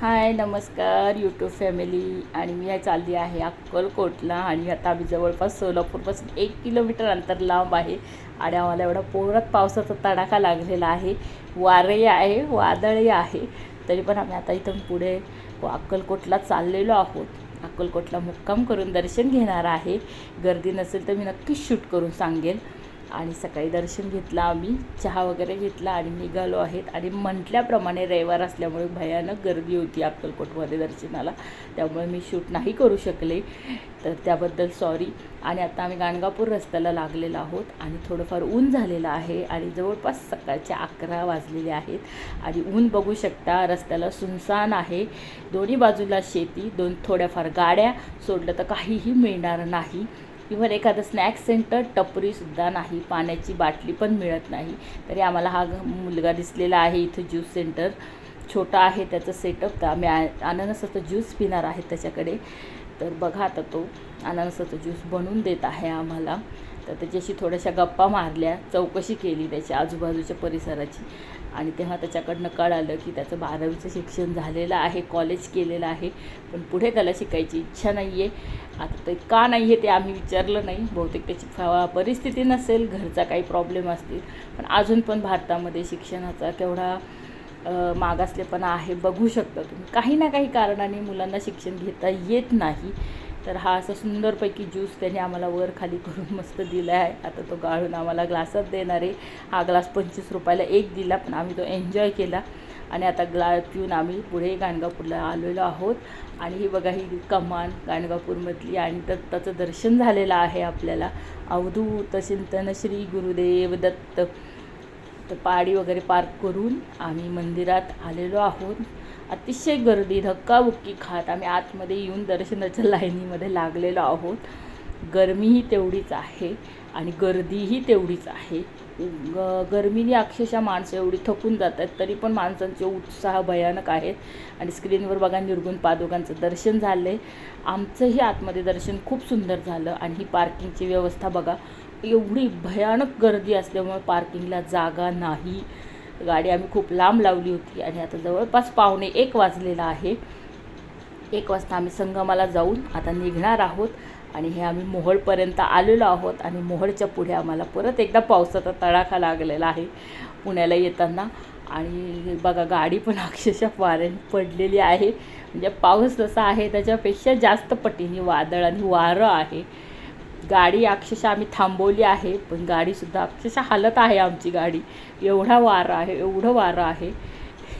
हाय नमस्कार YouTube family आणि मी आहे चालली आहे अक्कलकोटला आणि आता आम्ही जवळपास सोलापूरपासून एक किलोमीटर अंतर लांब आहे. आणि आम्हाला एवढा पोरात पावसाचा तडाखा लागलेला आहे. वारही आहे वादळही आहे. तरी पण आम्ही आता इथून पुढे अक्कलकोटला चाललेलो आहोत. अक्कलकोटला मुक्काम करून दर्शन घेणार आहे. गर्दी नसेल तर मी नक्कीच शूट करून सांगेल. आणि सकाळी दर्शन घेतलं आम्ही चहा वगैरे घेतला आणि निघालो आहेत. आणि म्हटल्याप्रमाणे रविवार असल्यामुळे भयानक गर्दी होती अक्कलकोटमध्ये दर्शनाला. त्यामुळे मी शूट नाही करू शकले. तर त्याबद्दल सॉरी आणि आता आम्ही गाणगापूर रस्त्याला लागलेलो आहोत आणि थोडंफार ऊन झालेलं आहे आणि जवळपास सकाळचे अकरा वाजलेले आहेत. आणि ऊन बघू शकता रस्त्याला सुनसान आहे. दोन्ही बाजूला शेती दोन थोड्याफार गाड्या सोडलं तर काहीही मिळणार नाही. इव्हन एखादं स्नॅक्स सेंटर टपरीसुद्धा नाही. पाण्याची बाटली पण मिळत नाही. तरी आम्हाला हा मुलगा दिसलेला आहे इथं ज्यूस सेंटर छोटा आहे त्याचं सेटअप तर आम्ही आ- अननसाचा ज्यूस पिणार आहे त्याच्याकडे. तर बघा आता तो अननसाचा ज्यूस बनवून देत आहे आम्हाला. तर त्याच्याशी थोड्याशा गप्पा मारल्या चौकशी केली त्याच्या आजूबाजूच्या परिसराची. आणि तेव्हा त्याच्याकडनं कळालं की त्याचं बारावीचं शिक्षण झालेलं आहे कॉलेज केलेलं आहे. पण पुढे त्याला शिकायची इच्छा नाही आहे आता ते का नाही आहे ते आम्ही विचारलं नाही. बहुतेक त्याची फ- परिस्थिती नसेल घरचा काही प्रॉब्लेम असतील. पण अजून पण भारतामध्ये शिक्षणाचा केवढा मागासलेपणा आहे बघू शकता तुम्ही. काही ना काही कारणाने मुलांना शिक्षण घेता येत नाही. तर हा असा सुंदरपैकी ज्यूस त्याने आम्हाला वर खाली करून मस्त दिला आहे आता तो गाळून आम्हाला ग्लासात देणार आहे. हा ग्लास पंचवीस रुपयाला एक दिला पण आम्ही तो एन्जॉय केला. आणि आता ग्ला पिऊन आम्ही पुढे गाणगापूरला आलेलो आहोत. आणि ही बघा ही कमान गाणगापूरमधली आणि दत्ताचं दर्शन झालेलं आहे आपल्याला. अवधूत चिंतन श्री गुरुदेव दत्त. तर पाडी वगैरे पार्क करून आम्ही मंदिरात आलेलो आहोत. अतिशय गर्दी धक्काबुक्की खात आम्ही आतमध्ये येऊन दर्शनाच्या लाईनीमध्ये लागलेलो आहोत. गरमीही तेवढीच आहे आणि गर्दीही तेवढीच आहे. ग गरमीने अक्षरशः माणसं एवढी थकून जात आहेत तरी पण माणसांचे उत्साह भयानक आहेत. आणि स्क्रीनवर बघा निर्गुण पादुकांचं दर्शन झालं आहे आमचंही आतमध्ये दर्शन खूप सुंदर झालं आणि ही पार्किंगची व्यवस्था बघा एवढी भयानक गर्दी असल्यामुळे पार्किंगला जागा नाही. गाडी आम्ही खूप लांब लावली होती आणि आता जवळपास पावणे एक वाजलेला आहे. एक वाजता आम्ही संगमाला जाऊन आता निघणार आहोत आणि हे आम्ही मोहोळपर्यंत आलेलो आहोत आणि मोहोळच्या पुढे आम्हाला परत एकदा पावसाचा तडाखा लागलेला आहे पुण्याला येताना. आणि बघा गाडी पण अक्षरशः वाऱ्याने पडलेली आहे. म्हणजे पाऊस जसा आहे त्याच्यापेक्षा जास्त पटीने वादळ आणि वारं आहे. गाडी अक्षरशः आम्ही थांबवली आहे पण गाडीसुद्धा अक्षरशः हालत आहे आमची गाडी. एवढा वारं आहे एवढं वारं आहे.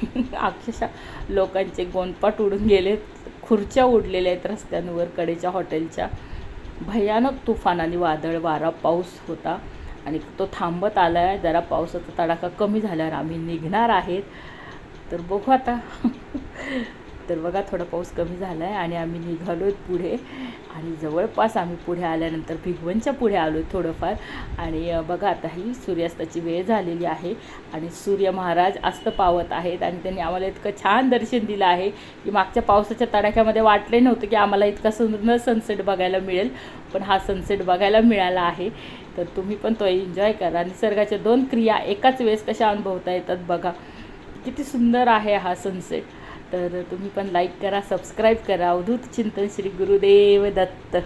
अक्षरशः लोकांचे गोंदपाट उडून गेलेत खुर्च्या उडलेल्या आहेत रस्त्यांवर कडेच्या हॉटेलच्या. भयानक तुफान आणि वादळ वारा पाऊस होता. आणि तो थांबत आला आहे जरा पावसाचा तडाखा कमी झाल्यावर आम्ही निघणार आहेत. तर बघू आता. तर बघा थोडा पाऊस कमी झाला आहे आणि आम्ही निघालो आहेत पुढे. आणि जवळपास आम्ही पुढे आल्यानंतर भिगवणच्या पुढे आलो थोडंफार. आणि बघा आता ही सूर्यास्ताची वेळ झालेली आहे. आणि सूर्य महाराज अस्त पावत आहेत आणि त्यांनी आम्हाला इतकं छान दर्शन दिलं आहे की मागच्या पावसाच्या तडाख्यामध्ये वाटले नव्हतं की आम्हाला इतका सुंदर सनसेट बघायला मिळेल. पण हा सनसेट बघायला मिळाला आहे. तर तुम्ही पण तो एन्जॉय करा. निसर्गाच्या दोन क्रिया एकाच वेळेस कशा अनुभवता येतात बघा. किती सुंदर आहे हा सनसेट. तर तुम्ही पण लाईक करा सबस्क्राईब करा. अवधूत चिंतन श्री गुरुदेव दत्त.